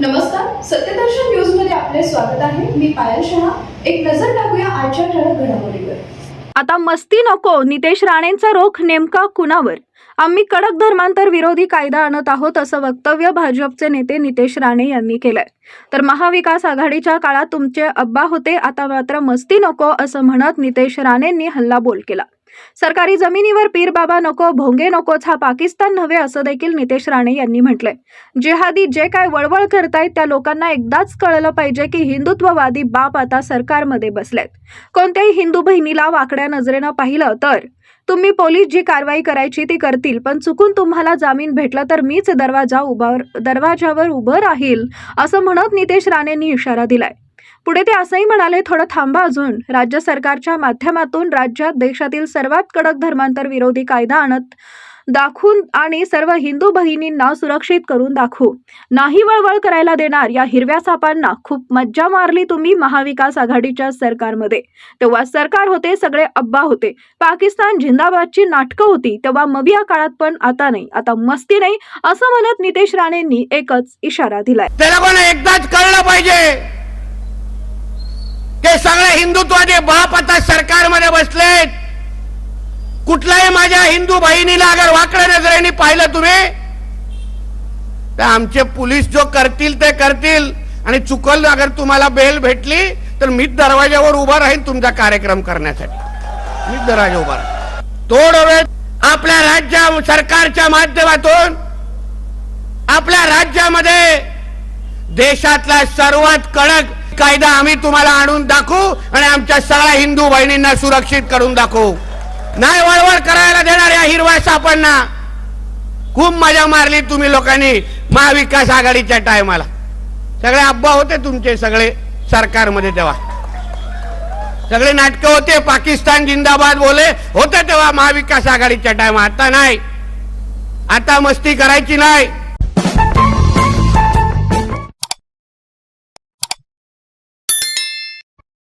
नमस्कार सत्यदर्शन न्यूजमध्ये आपले स्वागत आहे. मी पायल शहा. एक नजर टाकूया आजच्या ठळक घडामोडीवर. आता मस्ती नको नितेश राणेंचा रोख नेमका कुणावर? आम्ही कडक धर्मांतर विरोधी कायदा आणत आहोत असं वक्तव्य भाजपचे नेते नितेश राणे यांनी केलंय. तर महाविकास आघाडीच्या काळात तुमचे अब्बा होते आता मात्र मस्ती नको असं म्हणत नितेश राणेंनी हल्लाबोल केला. सरकारी जमिनीवर पीर बाबा नको भोंगे नकोच हा पाकिस्तान नव्हे असं देखील नितेश राणे यांनी म्हटलंय. जिहादी जे काय वळवळ करतायत त्या लोकांना एकदाच कळलं पाहिजे की हिंदुत्ववादी बाप आता सरकारमध्ये बसलेत. कोणत्याही हिंदू बहिणीला वाकड्या नजरेनं पाहिलं तर? तुम्ही पोलीस जी कारवाई करायची ती करतील पण चुकून तुम्हाला जामीन भेटला तर मीच दरवाजा उभा दरवाजावर उभं राहील असं म्हणत नितेश राणेंनी इशारा दिलाय. पुढे ते असंही म्हणाले थोडं थांबा अजून. राज्य सरकारच्या माध्यमातून राज्यात देशातील सर्वात कडक धर्मांतर विरोधी कायदा आणत दाखवून आणि सर्व हिंदू बहिणींना सुरक्षित करून दाखवू. नाही वळवळ करायला देणार. या हिरव्या सापांना खूप मज्जा मारली तुम्ही महाविकास आघाडीच्या सरकारमध्ये. तेव्हा सरकार होते सगळे अब्बा होते. पाकिस्तान जिंदाबादची नाटकं होती. तेव्हा मविया काळात पण आता नाही. आता मस्ती नाही असं म्हणत नितेश राणेंनी एकच इशारा दिलाय. त्याला पण एकदाच कळलं पाहिजे. हिंदुत्वाचे बाप आता सरकारमध्ये बसलेत. कुठल्याही माझ्या हिंदू बहिणीला अगर वाकड्या नजरेने पाहिलं तुम्ही तर आमचे पोलीस जो करतील ते करतील. आणि चुकल अगर तुम्हाला बेल भेटली तर मीच दरवाजावर उभा राहील तुमचा कार्यक्रम करण्यासाठी. मीच दरवाजा उभा राहील तोड वेळ आपल्या राज्या सरकारच्या माध्यमातून. आपल्या राज्यामध्ये देशातला सर्वात कडक कायदा आम्ही तुम्हाला आणून दाखवू आणि आमच्या सगळ्या हिंदू बहिणींना सुरक्षित करून दाखवू. नाही वळवळ करायला देणार या हिरव्या सापांना. खूप मजा मारली तुम्ही लोकांनी महाविकास आघाडीच्या टायमाला. सगळे अब्बा होते तुमचे सगळे सरकारमध्ये तेव्हा. सगळे नाटकं होते पाकिस्तान जिंदाबाद बोले होते तेव्हा महाविकास आघाडीच्या टायमा आता नाही. आता मस्ती करायची नाही.